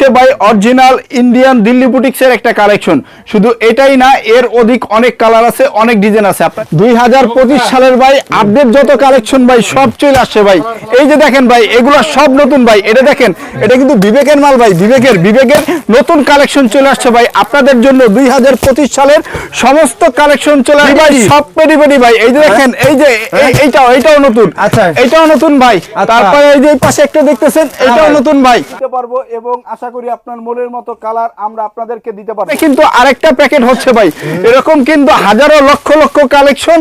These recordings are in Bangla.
হচ্ছে ভাই অরিজিনাল ইন্ডিয়ান দিল্লি বুটিক্সের একটা কালেকশন শুধু এটাই না এর অধিক অনেক কালার আছে অনেক ডিজাইন আছে আপনার। দুই হাজার পঁচিশ সালের ভাই আপডেট যত কালেকশন ভাই সব চলে আসছে ভাই এই যে দেখেন ভাই এগুলো সব নতুন ভাই এটা দেখেন এটা কিন্তু বিবেকের মাল ভাই বিবেকের বিবেকের নতুন কালেকশন চলে আসছে ভাই আপনাদের জন্য দুই হাজার পঁচিশ সালের সমস্ত কালেকশন চলে আসছে ভাই সব পেডি পেডি ভাই এই যে দেখেন এই যে এইটাও এইটাও নতুন। আচ্ছা। এইটাও নতুন ভাই আচ্ছা। তারপরে এই যে এই পাশে একটা দেখতেছেন এটাও নতুন ভাই পারব এবং আশা করি আপনার মনের মতো কালার আমরা আপনাদেরকে দিতে পারব। কিন্তু আরেকটা প্যাকেট হচ্ছে ভাই এরকম কিন্তু হাজারো লক্ষ লক্ষ কালেকশন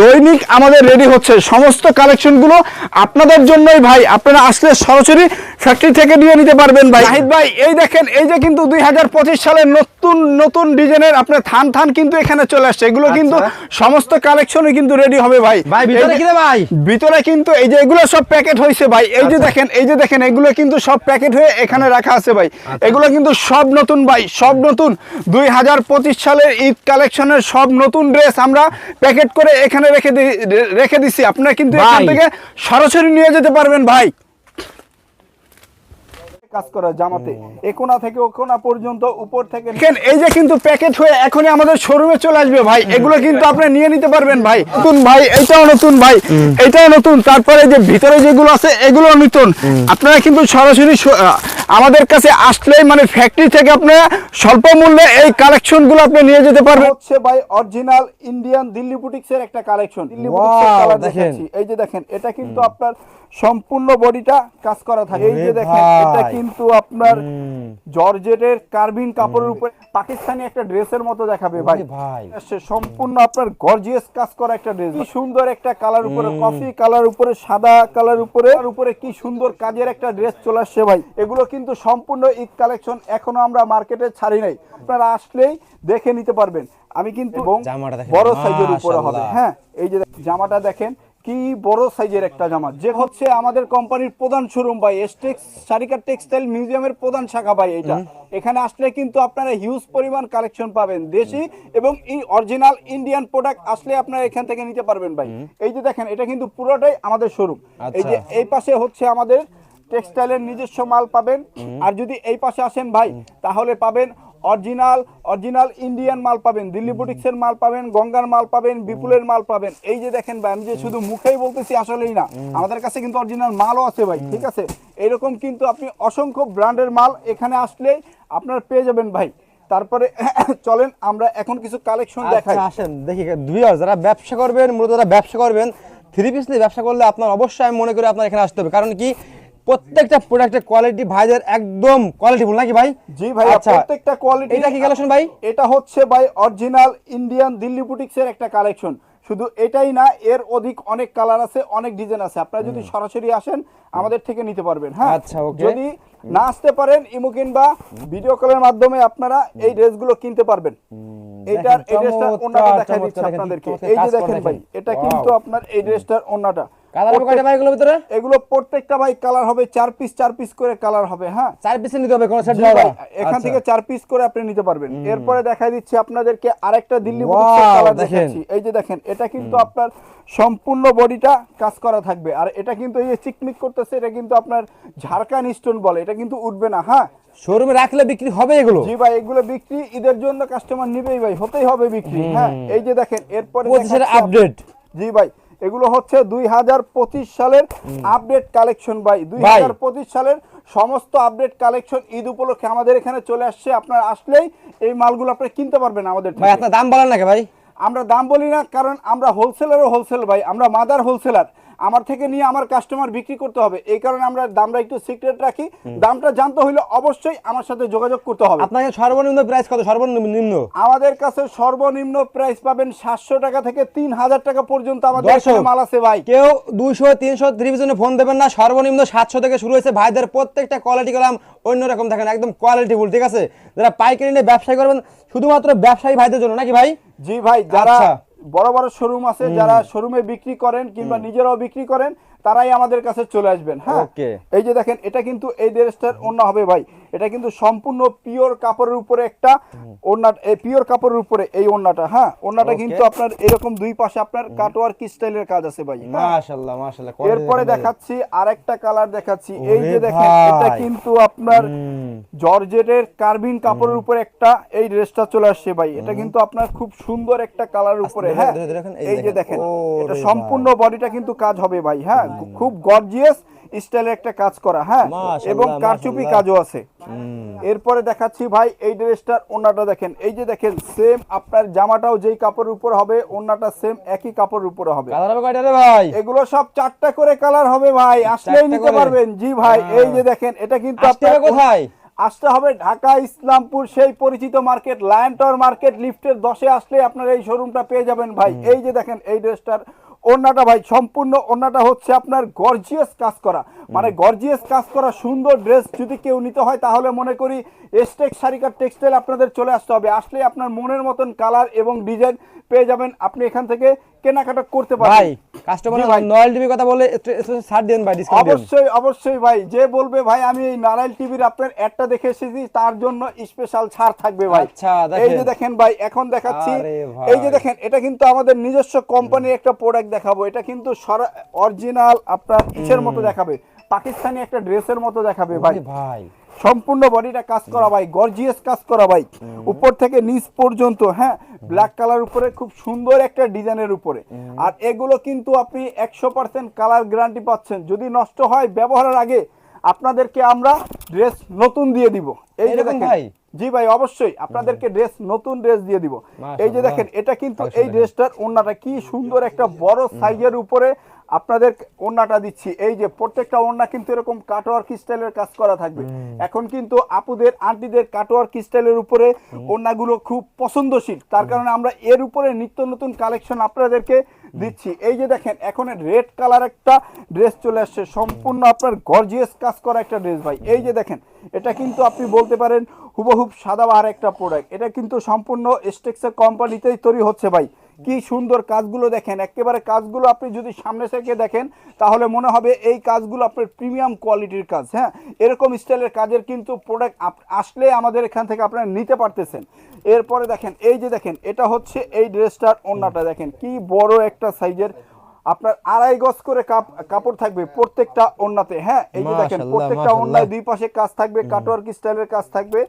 দৈনিক আমাদের রেডি হচ্ছে। সমস্ত কালেকশনগুলো আপনাদের জন্যই ভাই আপনারা আসলে সরাসরি ফ্যাক্টরি থেকে নিয়ে নিতে পারবেন ভাই। জাহিদ ভাই এই দেখেন এই যে কিন্তু দুই হাজার পঁচিশ সালের নতুন নতুন ডিজাইনের আপনার থান থান কিন্তু এখানে চলে আসছে। এগুলো কিন্তু সমস্ত কালেকশনই কিন্তু রেডি হবে ভাই। ভাই ভিতরে কি ভাই? ভিতরে কিন্তু এই যে এগুলো সব প্যাকেট হয়েছে ভাই। এই যে দেখেন এই যে দেখেন এগুলো কিন্তু সব প্যাকেট হয়ে এখানে রাখা আছে ভাই। এগুলো কিন্তু সব নতুন ভাই সব নতুন। দুই হাজার পঁচিশ সালের ঈদ কালেকশনের সব নতুন ড্রেস আমরা প্যাকেট করে এখানে রেখে রেখে দিচ্ছি আপনারা কিন্তু এখান থেকে সরাসরি নিয়ে যেতে পারবেন ভাই। কাজ করা জামাতে একোনা থেকে ওকোনা পর্যন্ত উপর থেকে দেখেন এই যে কিন্তু প্যাকেট হয়ে এখনই আমাদের শোরুমে চলে আসবে ভাই। এগুলো কিন্তু আপনি নিয়ে নিতে পারবেন ভাই। নতুন ভাই এটাও নতুন ভাই। এটাও নতুন। তারপরে যে ভিতরে যেগুলো আছে এগুলো নতুন। আপনারা কিন্তু সরাসরি আমাদের কাছে আসলেই মানে ফ্যাক্টরি থেকে আপনারা স্বল্প মূল্যে এই কালেকশনগুলো আপনি নিয়ে যেতে পারবেন। হচ্ছে ভাই অরিজিনাল ইন্ডিয়ান দিল্লি বুটিক্সের একটা কালেকশন দিল্লি বুটিক্সের কালার দেখাচ্ছি। এই যে দেখেন এটা কিন্তু আপনার সম্পূর্ণ বডিটা কাজ করা থাকে। এই যে দেখেন এটা কিন্তু আপনার জর্জেটের কার্বিন কাপড়ের উপরে পাকিস্তানি একটা ড্রেসের মতো দেখাবে ভাই। ভাই। সে সম্পূর্ণ আপনার গর্জিয়াস কাজ করা একটা ড্রেস। কি সুন্দর একটা কালার উপরে কফি কালার উপরে সাদা কালার উপরে আর উপরে কি সুন্দর কাজের একটা ড্রেস চলে আসছে ভাই। এগুলো কিন্তু সম্পূর্ণ ঈদ কালেকশন এখনও আমরা মার্কেটে ছাড়ি নাই। আপনারা আসলেই দেখে নিতে পারবেন। আমি কিন্তু বড় সাইজের উপরে হবে। হ্যাঁ এই যে জামাটা দেখেন কি বড় সাইজের একটা জামা। যে হচ্ছে আমাদের কোম্পানির প্রধান শোরুম ভাই এসটেক্স সারিকা টেক্সটাইল মিউজিয়ামের প্রধান শাখা ভাই এটা। এখানে আসলে কিন্তু আপনারা হিউজ পরিমাণ কালেকশন পাবেন দেশি এবং এই অরিজিনাল ইন্ডিয়ান প্রোডাক্ট আসলে আপনারা এখান থেকে নিতে পারবেন ভাই। এই যে দেখেন এটা কিন্তু পুরোটাই আমাদের শোরুম। এই যে আচ্ছা। এই পাশে হচ্ছে আমাদের টেক্সটাইলের নিজস্ব মাল পাবেন। আর যদি এই পাশে আসেন ভাই তাহলে পাবেন অরিজিনাল অরিজিনাল ইন্ডিয়ান মাল পাবেন দিল্লি বুটিক্সের মাল পাবেন গঙ্গার মাল পাবেন বিপুলের মাল পাবেন। এই যে দেখেন ভাই আমি যে শুধু মুখেই বলতেছি আসলেই না। আমাদের কাছে কিন্তু অরিজিনাল মালও আছে ভাই ঠিক আছে? এরকম কিন্তু আপনি অসংখ্য ব্র্যান্ডের মাল এখানে আসলেই আপনার পেয়ে যাবেন ভাই। তারপরে চলেন আমরা এখন কিছু কালেকশন দেখাই। আচ্ছা আসেন দেখি দুই যারা ব্যবসা করবেন মূলত যারা ব্যবসা করবেন থ্রি পিস নিয়ে ব্যবসা করলে আপনার অবশ্যই আমি মনে করি আপনার এখানে আসতে হবে। কারণ কি? প্রত্যেকটা প্রোডাক্টের কোয়ালিটি ভাইদের একদম কোয়ালিটিফুল নাকি ভাই? জি ভাই আচ্ছা প্রত্যেকটা কোয়ালিটি এটা কি কালেকশন ভাই? এটা হচ্ছে ভাই অরিজিনাল ইন্ডিয়ান দিল্লি বুটিক্সের একটা কালেকশন শুধু এটাই না এর অধিক অনেক কালার আছে অনেক ডিজাইন আছে। আপনারা যদি সরাসরি আসেন আমাদের থেকে নিতে পারবেন হ্যাঁ? আচ্ছা, okay. যদি না আসতে পারেন ইমো কিংবা ভিডিও কলের মাধ্যমে আপনারা এই ড্রেসগুলো কিনতে পারবেন। এইটার এই ড্রেসটার চমৎকার, ওন্নাটা দেখাই দিচ্ছি আপনাদেরকে। এই যে দেখেন ভাই এটা কিন্তু আপনার এই ড্রেসটার ওন্নাটা কালার হবে কয়টা ভাই এগুলোর ভিতরে? এগুলো প্রত্যেকটা ভাই কালার হবে চার পিস চার পিস করে কালার হবে হ্যাঁ? চার পিসে নিতে হবে কোনো সেট জি এখান থেকে চার পিস করে আপনি নিতে পারবেন। এরপরে দেখাই দিচ্ছি আপনাদেরকে আরেকটা দিল্লি বুটিক্সের কালার দেখাচ্ছি। এই যে দেখেন এটা কিন্তু আপনার সম্পূর্ণ বডিটা কাজ করা থাকবে। আর এটা কিন্তু এই যে চিকমিক করতেছে এটা কিন্তু আপনার ঝাড়খান স্টোন বলে এটা কিন্তু উঠবে না হ্যাঁ? শোরুমে রাখলে বিক্রি হবে এগুলো? জি ভাই এগুলো বিক্রি ঈদের জন্য কাস্টমার নিবেই ভাই হতেই হবে বিক্রি হ্যাঁ? এই যে দেখেন এরপরে আপডেট জি ভাই এগুলো হচ্ছে দুই হাজার পঁচিশ সালের আপডেট কালেকশন বাই দুই হাজার পঁচিশ সালের সমস্ত আপডেট কালেকশন ঈদ উপলক্ষে আমাদের এখানে চলে আসছে। আপনার আসলেই এই মালগুলো আপনি কিনতে পারবেন আমাদের ভাই আপনার দাম বলেন নাকি ভাই? আমরা দাম বলি না কারণ আমরা হোলসেলারও হোলসেল ভাই। আমরা মাদার হোলসেলার আমার থেকে নিয়ে আমার কাস্টমার বিক্রি করতে হবে। এই কারণে আমরা দামটা একটু সিক্রেট রাখি। দামটা জানতে হলে অবশ্যই আমার সাথে যোগাযোগ করতে হবে। আপনাকে সর্বনিম্ন প্রাইস কত? সর্বনিম্ন? আমাদের কাছে সর্বনিম্ন প্রাইস পাবেন সাতশো টাকা থেকে তিন হাজার টাকা পর্যন্ত আমাদের মাল আছে ভাই। কেউ দুইশো তিনশো ত্রিভিশনে ফোন দেবেন না। সর্বনিম্ন সাতশো থেকে শুরু হয়েছে। ভাইদের প্রত্যেকটা কোয়ালিটি কলাম অন্যরকম থাকেন একদম কোয়ালিটিফুল ঠিক আছে? যারা পাইকারি নিয়ে ব্যবসায় করবেন শুধুমাত্র ব্যবসায়ী ভাইদের জন্য নাকি ভাই? জি ভাই যারা আচ্ছা। বড় বড় শোরুম আছে যারা শোরুমে বিক্রি করেন কিংবা নিজেরাও বিক্রি করেন তারাই আমাদের কাছে চলে আসবেন হ্যাঁ? এই যে দেখেন এটা কিন্তু এই ড্রেসটার অন্য হবে ভাই। এটা কিন্তু সম্পূর্ণ পিওর কাপড়ের উপরে একটা ওড়না পিওর কাপড়ের উপরে এই ওড়নাটা হ্যাঁ? ওড়নাটা কিন্তু আপনার এরকম দুই পাশে আপনার কাটওয়ার্ক স্টাইলের কাজ আছে ভাই হ্যাঁ? মাশাআল্লাহ মাশাআল্লাহ এরপরে দেখাচ্ছি আরেকটা কালার দেখাচ্ছি। এই যে দেখেন এটা কিন্তু আপনার জর্জেটের কার্বিন কাপড়ের উপরে একটা এই ড্রেসটা চলে আসছে ভাই। এটা কিন্তু আপনার খুব সুন্দর একটা কালারের উপরে হ্যাঁ? এই যে। দেখেন। এটা সম্পূর্ণ বডিটা কিন্তু কাজ হবে ভাই হ্যাঁ? খুব গর্জিয়াস স্টাইলের একটা কাজ করা হ্যাঁ? এবং কারচুপি কাজও আছে। এরপরে দেখাচ্ছি ভাই এই ড্রেসটার ওন্নাটা দেখেন। এই যে দেখেন সেম আপনার জামাটাও যেই কাপড়ের উপর হবে ওন্নাটা সেম একই কাপড়ের উপরে হবে। ভাই? এগুলো সব চারটা করে কালার হবে ভাই আসলেই নিতে পারবেন। জি ভাই। এই যে দেখেন এটা কিন্তু আপনার- কোথায়? আসতে হবে ঢাকা ইসলামপুর সেই পরিচিত মার্কেট লায়ন টাওয়ার মার্কেট লিফটের দশে আসলে আপনার এই শোরুমটা পেয়ে যাবেন ভাই। এই যে দেখেন এই ড্রেসটার ওড়নাটা ভাই সম্পূর্ণ ওড়নাটা হচ্ছে আপনার গর্জিয়াস কাজ করা। মানে গর্জিয়াস কাজ করা সুন্দর ড্রেস যদি কেউ নিতে হয় তাহলে মনে করি এস্টেক সারিকার টেক্সটাইল আপনাদের চলে আসতে হবে। আসলে আপনার মনের মতন কালার এবং ডিজাইন পেয়ে যাবেন। আপনি এখান থেকে কেনাকাটা করতে ভাই পারবেন কাস্টমার জি টিভি কথা বলে একটু- একটু ছাড় দেন ভাই ডিসকাউন্ট অবশ্যই অবশ্যই ভাই। যে বলবে ভাই আমি এই নারায়ণ টিভির আপনার অ্যাডটা দেখে এসেছি তার জন্য স্পেশাল ছাড় থাকবে ভাই। আচ্ছা, এই যে দেখেন ভাই এখন দেখাচ্ছি। এই যে দেখেন এটা কিন্তু আমাদের নিজস্ব কোম্পানির একটা প্রোডাক্ট দেখাবো। এটা কিন্তু অরিজিনাল আপনার ইসের মতো দেখাবে। পাকিস্তানি একটা ড্রেসের মতো দেখাবে ভাই। ভাই। সম্পূর্ণ বডিটা কাজ করা ভাই গর্জিয়াস কাজ করা ভাই। উপর থেকে নিচ পর্যন্ত হ্যাঁ? ব্ল্যাক কালার উপরে খুব সুন্দর একটা ডিজাইনের উপরে। আর এগুলো কিন্তু আপনি একশো পার্সেন্ট কালার গ্যারান্টি পাচ্ছেন। যদি নষ্ট হয় ব্যবহারের আগে আপনাদেরকে আমরা ড্রেস নতুন দিয়ে দিব। এই যে দেখেন। ভাই? জি ভাই অবশ্যই। আপনাদেরকে ড্রেস নতুন ড্রেস দিয়ে দিব। এই যে দেখেন এটা কিন্তু এই ড্রেসটার ওন্নাটা কি সুন্দর একটা বড় সাইজের উপরে আপনাদের ওন্নাটা দিচ্ছি। এই যে প্রত্যেকটা ওন্না কিন্তু এরকম কাটওয়ার্ক স্টাইলের কাজ করা থাকবে। এখন কিন্তু আপুদের আন্টিদের কাটওয়ার্ক স্টাইলের উপরে ওন্নাগুলো খুব পছন্দশীল। তার কারণে আমরা এর উপরে নিত্য নতুন কালেকশন আপনাদেরকে দিচ্ছি। এই যে দেখেন এখন রেড কালার একটা ড্রেস চলে আসছে। সম্পূর্ণ আপনার গর্জিয়াস কাজ করা একটা ড্রেস ভাই। এই যে দেখেন এটা কিন্তু আপনি বলতে পারেন হুবহুব সাদাবাহার একটা প্রোডাক্ট এটা কিন্তু সম্পূর্ণ স্টেক্সের কোম্পানিতেই তৈরি হচ্ছে ভাই। কি সুন্দর কাজগুলো দেখেন। একেবারে কাজগুলো আপনি যদি সামনে থেকে দেখেন, তাহলে মনে হবে এই কাজগুলো আপনার প্রিমিয়াম কোয়ালিটির কাজ হ্যাঁ? এরকম স্টাইলের কাজের কিন্তু প্রোডাক্ট আসলে আমাদের এখান থেকে আপনারা নিতে পারতেছেন। এরপরে দেখেন, এই যে দেখেন, এটা হচ্ছে এই ড্রেসটার অন্যটা দেখেন, কি বড় একটা সাইজের আপনার আড়াই গজ করে কাপড় থাকবে প্রত্যেকটা ওন্নাতে হ্যাঁ এই যে দেখেন প্রত্যেকটা। ওন্নায় দুই পাশে কাজ থাকবে কাটওয়ার্ক স্টাইলের কাজ থাকবে।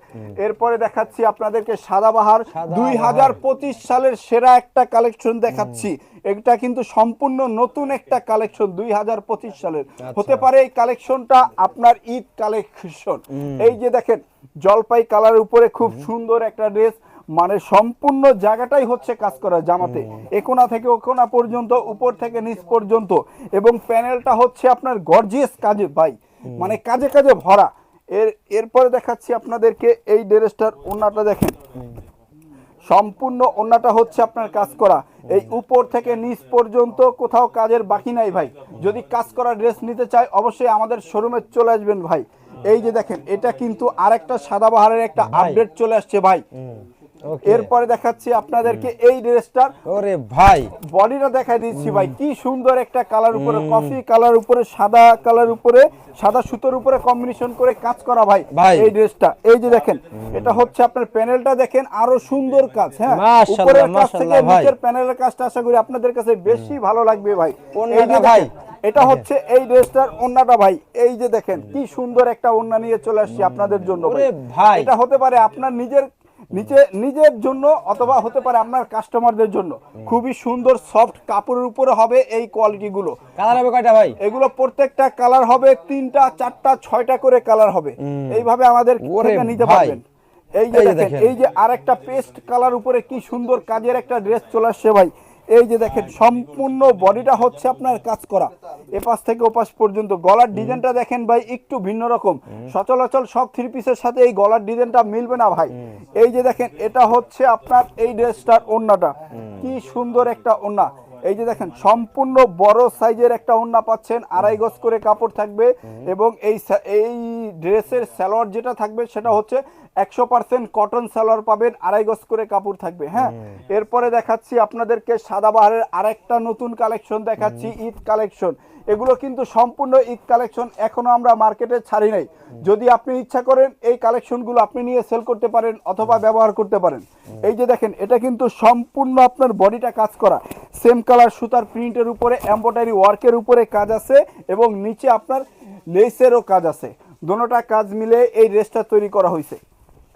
এরপরে দেখাচ্ছি আপনাদেরকে সাদাবাহার সাদাবাহার। দুই হাজার পঁচিশ সালের সেরা একটা কালেকশন দেখাচ্ছি। এটা কিন্তু সম্পূর্ণ নতুন একটা কালেকশন দুই হাজার পঁচিশ সালের। হতে পারে এই কালেকশনটা আপনার ঈদ কালেকশন এই যে দেখেন জলপাই কালার উপরে খুব সুন্দর একটা ড্রেস মানে সম্পূর্ণ জায়গাটাই হচ্ছে কাজ করা জামাতে। একোনা থেকে ওকোনা পর্যন্ত উপর থেকে নিচ পর্যন্ত। এবং প্যানেলটা হচ্ছে আপনার গর্জিয়াস কাজে ভাই। মানে কাজে কাজে ভরা। এর এরপরে দেখাচ্ছি আপনাদেরকে এই ড্রেসটার ওনাটা দেখেন। সম্পূর্ণ ওন্নাটা হচ্ছে আপনার কাজ করা। এই উপর থেকে নিচ পর্যন্ত কোথাও কাজের বাকি নাই ভাই। যদি কাজ করা ড্রেস নিতে চাই অবশ্যই আমাদের শোরুমে চলে আসবেন ভাই। এই যে দেখেন এটা কিন্তু আরেকটা সাদাবাহারের একটা আপডেট চলে আসছে ভাই। এরপরে দেখাচ্ছি আপনাদেরকে এই ড্রেসটার ওরে ভাই। বডিটা দেখাই দিচ্ছি ভাই কি সুন্দর একটা কালার উপরে কফি কালার উপরে সাদা কালার উপরে সাদা সুতোর উপরে কম্বিনেশন করে কাজ করা ভাই। এই ড্রেসটা। এই যে দেখেন এটা হচ্ছে আপনার প্যানেলটা দেখেন আরও সুন্দর কাজ হ্যাঁ? উপরের কাজ থেকে নিচের প্যানেলের কাজটা আশা করি আপনাদের কাছে বেশি ভালো লাগবে ভাই। ভাই। এটা হচ্ছে এই ড্রেসটার ওন্নাটা ভাই। এই যে দেখেন কি সুন্দর একটা ওন্না নিয়ে চলে আসছি আপনাদের জন্য ভাই। এটা হতে পারে আপনার নিজের নিচে নিজের জন্য অথবা হতে পারে আপনার কাস্টমারদের জন্য। খুবই সুন্দর সফট কাপড়ের উপরে হবে এই কোয়ালিটি গুলো। কালার হবে কয়টা ভাই? এগুলো প্রত্যেকটা কালার হবে তিনটা চারটা ছয়টা করে কালার হবে। এইভাবে আমাদের করে নিতে। পারবেন। এই যে এই যে দেখেন দেখেন। এই যে আরেকটা পেস্ট কালার উপরে কি সুন্দর কাজের একটা ড্রেস চলে আসছে ভাই। এই যে দেখেন সম্পূর্ণ বডিটা হচ্ছে আপনার কাজ করা। এপাশ থেকে ওপাশ পর্যন্ত গলার ডিজাইনটা দেখেন ভাই একটু ভিন্ন রকম। সচলাচল সব থ্রি পিসের সাথে এই গলার ডিজাইনটা মিলবে না ভাই। এই যে দেখেন এটা হচ্ছে আপনার এই ড্রেসটার ওন্নাটা। কি সুন্দর একটা ওন্না। এই যে দেখেন সম্পূর্ণ বড় সাইজের একটা ওন্না পাচ্ছেন আড়াই গজ করে কাপড় থাকবে এবং এই এই ড্রেসের স্যালোয়ার যেটা থাকবে সেটা হচ্ছে একশো পার্সেন্ট কটন স্যালোয়ার পাবেন আড়াই গজ করে কাপড় থাকবে হ্যাঁ? এরপরে দেখাচ্ছি আপনাদেরকে সাদাবাহারের আরেকটা নতুন কালেকশন দেখাচ্ছি ঈদ কালেকশন এগুলো কিন্তু সম্পূর্ণ ঈদ কালেকশন এখনও আমরা মার্কেটে ছাড়ি নাই। যদি আপনি ইচ্ছা করেন এই কালেকশনগুলো আপনি নিয়ে সেল করতে পারেন অথবা ব্যবহার করতে পারেন। এই যে দেখেন, এটা কিন্তু সম্পূর্ণ আপনার বডিটা কাজ করা। সেম কালার সুতার প্রিন্টের উপরে, এম্ব্রয়ডারি ওয়ার্কের উপরে কাজ আছে এবং নিচে আপনার লেসেরও কাজ আছে। দোনোটা কাজ মিলে এই ড্রেসটা তৈরি করা হয়েছে।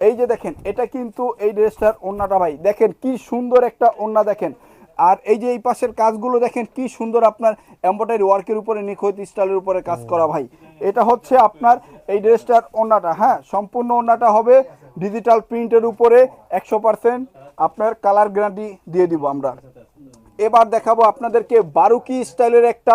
এই যে দেখেন, এটা কিন্তু এই ড্রেসটার ওন্নাটা ভাই। দেখেন কি সুন্দর একটা ওন্না দেখেন। আর এই যে এই পাশের কাজগুলো দেখেন, কি সুন্দর আপনার এম্ব্রয়ডারি ওয়ার্কের উপরে, নিখুঁত স্টাইলের উপরে কাজ করা ভাই। এটা হচ্ছে আপনার এই ড্রেসটার ওন্নাটা হ্যাঁ? সম্পূর্ণ ওন্নাটা হবে ডিজিটাল প্রিন্টের উপরে, একশো পার্সেন্ট আপনার কালার গ্যারান্টি দিয়ে দিব আমরা। এবার দেখাবো আপনাদেরকে বারুকি স্টাইলের একটা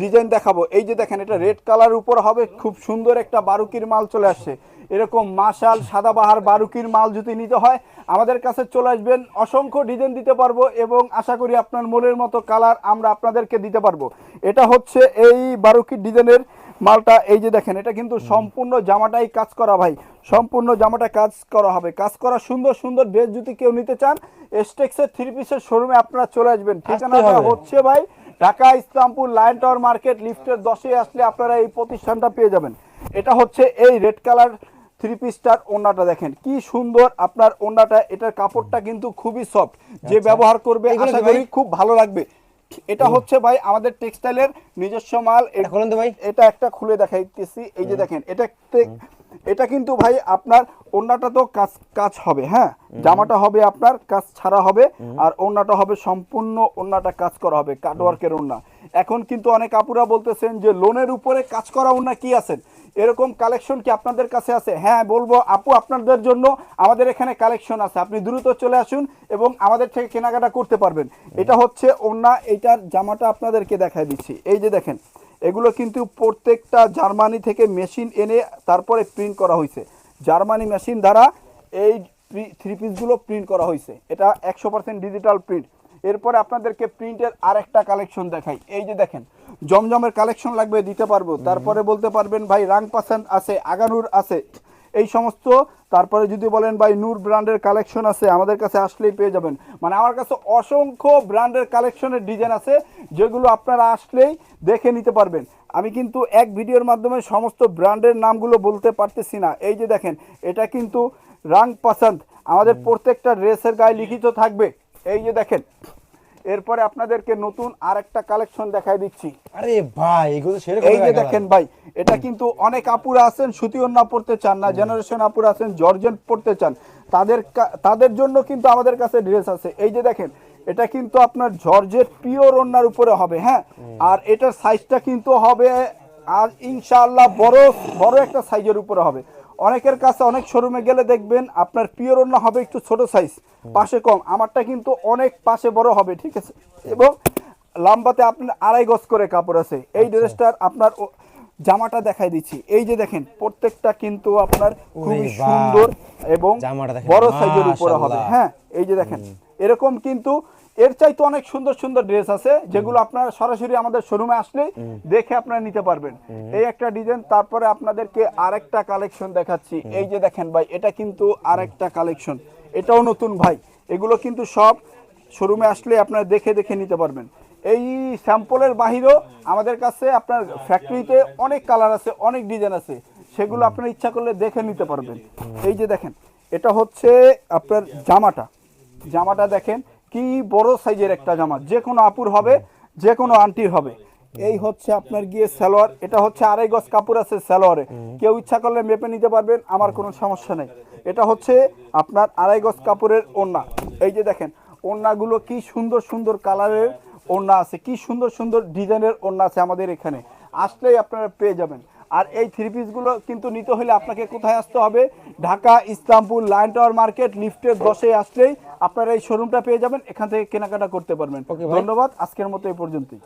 ডিজাইন দেখাবো। এই যে দেখেন, এটা রেড কালার উপর হবে, খুব সুন্দর একটা বারুকির মাল চলে আসছে। এরকম মাশাল সাদাবাহার বারুকির মাল যদি নিতে হয় আমাদের কাছে চলে আসবেন। অসংখ্য ডিজাইন দিতে পারব এবং আশা করি আপনার মনের মতো কালার আমরা আপনাদেরকে দিতে পারব। এটা হচ্ছে এই বারুকির ডিজাইনের মালটা। এই যে দেখেন এটা কিন্তু সম্পূর্ণ জামাটাই কাজ করা ভাই। সম্পূর্ণ জামাটা কাজ করা হবে। কাজ করা সুন্দর সুন্দর ড্রেস যদি কেউ নিতে চান এস্টেক্সের থ্রি পিসের শোরুমে আপনারা চলে আসবেন। ঠিকানাটা হচ্ছে ভাই Dhaka Islampur lion tower market লিফটের দশে আসলে আপনারা এই প্রতিষ্ঠানটা পেয়ে যাবেন। এটা হচ্ছে এই রেড কালার থ্রি পিসটার ওন্নাটা দেখেন কি সুন্দর আপনার ওন্নাটা এটার কাপড়টা কিন্তু খুবই সফট যে ব্যবহার করবে আচ্ছা। এগুলো কি আশা ভাই? করি খুব ভালো লাগবে। এটা হচ্ছে ভাই আমাদের টেক্সটাইলের নিজস্ব মাল এটা তো ভাই। এটা একটা খুলে দেখাইতেছি এই যে দেখেন এটা এটা কিন্তু ভাই আপনার ওন্নাটা তো কাজ কাজ হবে হ্যাঁ? জামাটা হবে আপনার কাজ ছাড়া হবে আর ওন্নাটা হবে সম্পূর্ণ ওন্নাটা কাজ করা হবে কাটওয়ার্কের ওন্না এখন কিন্তু অনেক আপুরা বলতেছেন যে লোনের উপরে কাজ করা ওন্না কি আছেন এরকম কালেকশন কি আপনাদের কাছে আছে? হ্যাঁ বলব আপু আপনাদের জন্য আমাদের এখানে কালেকশন আছে। আপনি দ্রুত চলে আসুন এবং আমাদের থেকে কেনাকাটা করতে পারবেন। এটা হচ্ছে ওন্না এইটার জামাটা আপনাদেরকে দেখাই দিচ্ছি। এই যে দেখেন এগুলো কিন্তু প্রত্যেকটা জার্মানি থেকে মেশিন এনে তারপরে প্রিন্ট করা হয়েছে। জার্মানি মেশিন দ্বারা এই থ্রি পিসগুলো প্রিন্ট করা হয়েছে। এটা একশো পার্সেন্ট ডিজিটাল প্রিন্ট এরপরে আপনাদেরকে প্রিন্টের আরেকটা কালেকশন দেখাই। এই যে দেখেন জমজমের কালেকশন লাগবে দিতে পারব। তারপরে বলতে পারবেন ভাই রাং পাসান্দ আছে আগানুর আছে। এই সমস্ত তারপরে যদি বলেন ভাই নূর ব্র্যান্ডের কালেকশন আছে আমাদের কাছে আসলেই পেয়ে যাবেন। মানে আমার কাছে অসংখ্য ব্র্যান্ডের কালেকশনের ডিজাইন আছে যেগুলো আপনারা আসলেই দেখে নিতে পারবেন। আমি কিন্তু এক ভিডিওর মাধ্যমে সমস্ত ব্র্যান্ডের নামগুলো বলতে পারতেছি না। এই যে দেখেন এটা কিন্তু রাং পাসান্দ আমাদের প্রত্যেকটা ড্রেসের গায়ে লিখিত থাকবে। এই যে দেখেন এরপরে আপনাদেরকে নতুন আরেকটা কালেকশন দেখাই দিচ্ছি। আরে ভাই এগুলো সেরকম এই যে দেখেন ভাই এটা কিন্তু অনেক আপুরা আছেন সুতি ওন্না পড়তে চান না জেনারেশন আপুরা আছেন জর্জেন পড়তে চান। তাদের তাদের জন্য কিন্তু আমাদের কাছে ড্রেস আছে। এই যে দেখেন এটা কিন্তু আপনার জর্জেট পিওর ওন্নার উপরে হবে হ্যাঁ? আর এটার সাইজটা কিন্তু হবে আর ইনশাআল্লাহ বড় বড় একটা সাইজের উপরে হবে। অনেকের কাছে অনেক শোরুমে গেলে দেখবেন আপনার পিওর ওন্না হবে একটু ছোট সাইজ পাশে কম। আমারটা কিন্তু অনেক পাশে বড় হবে ঠিক আছে? এবং লম্বাতে আপনার আড়াই গজ করে কাপড় আছে। এই ড্রেসটার আপনার জামাটা দেখাই দিচ্ছি। এই যে দেখেন প্রত্যেকটা কিন্তু আপনার খুবই সুন্দর এবং বড় সাইজের উপরে হবে। হ্যাঁ এই যে দেখেন। এরকম কিন্তু এর চাইতে অনেক সুন্দর সুন্দর ড্রেস আছে যেগুলো আপনারা সরাসরি আমাদের শোরুমে আসলে দেখে আপনারা নিতে পারবেন। এই একটা ডিজাইন তারপরে আপনাদেরকে আরেকটা কালেকশন দেখাচ্ছি। এই যে দেখেন ভাই এটা কিন্তু আরেকটা কালেকশন এটাও নতুন ভাই। এগুলো কিন্তু সব শোরুমে আসলে আপনারা দেখে দেখে নিতে পারবেন। এই স্যাম্পলের বাহিরেও আমাদের কাছে আপনার ফ্যাক্টরিতে অনেক কালার আছে অনেক ডিজাইন আছে। সেগুলো আপনার ইচ্ছা করলে দেখে নিতে পারবেন। এই যে দেখেন এটা হচ্ছে আপনার জামাটা। জামাটা দেখেন কি বড় সাইজের একটা জামা, যে কোনো আপুর হবে, যে কোনো আন্টির হবে। এই হচ্ছে আপনার গিয়ে সালোয়ার, এটা হচ্ছে আড়াই গজ কাপড় আছে সালোয়ারে। কেউ ইচ্ছা করলে মেপে নিতে পারবেন, আমার কোনো সমস্যা নেই। এটা হচ্ছে আপনার আড়াই গজ কাপড়ের ওড়না। এই যে দেখেন, ওড়নাগুলো কি সুন্দর সুন্দর কালারের ওড়না আছে, কি সুন্দর সুন্দর ডিজাইনের ওড়না আছে আমাদের এখানে। আসলেই আপনারা পেয়ে যাবেন। আর এই থ্রি পিসগুলো কিন্তু নিতে হলে আপনাকে কোথায় আসতে হবে? Dhaka Islampur lion tower market লিফটের দশে আসলেই আপনারা এই শোরুমটা পেয়ে যাবেন এখান থেকে কেনাকাটা করতে পারবেন। ধন্যবাদ আজকের মতো এই পর্যন্তই।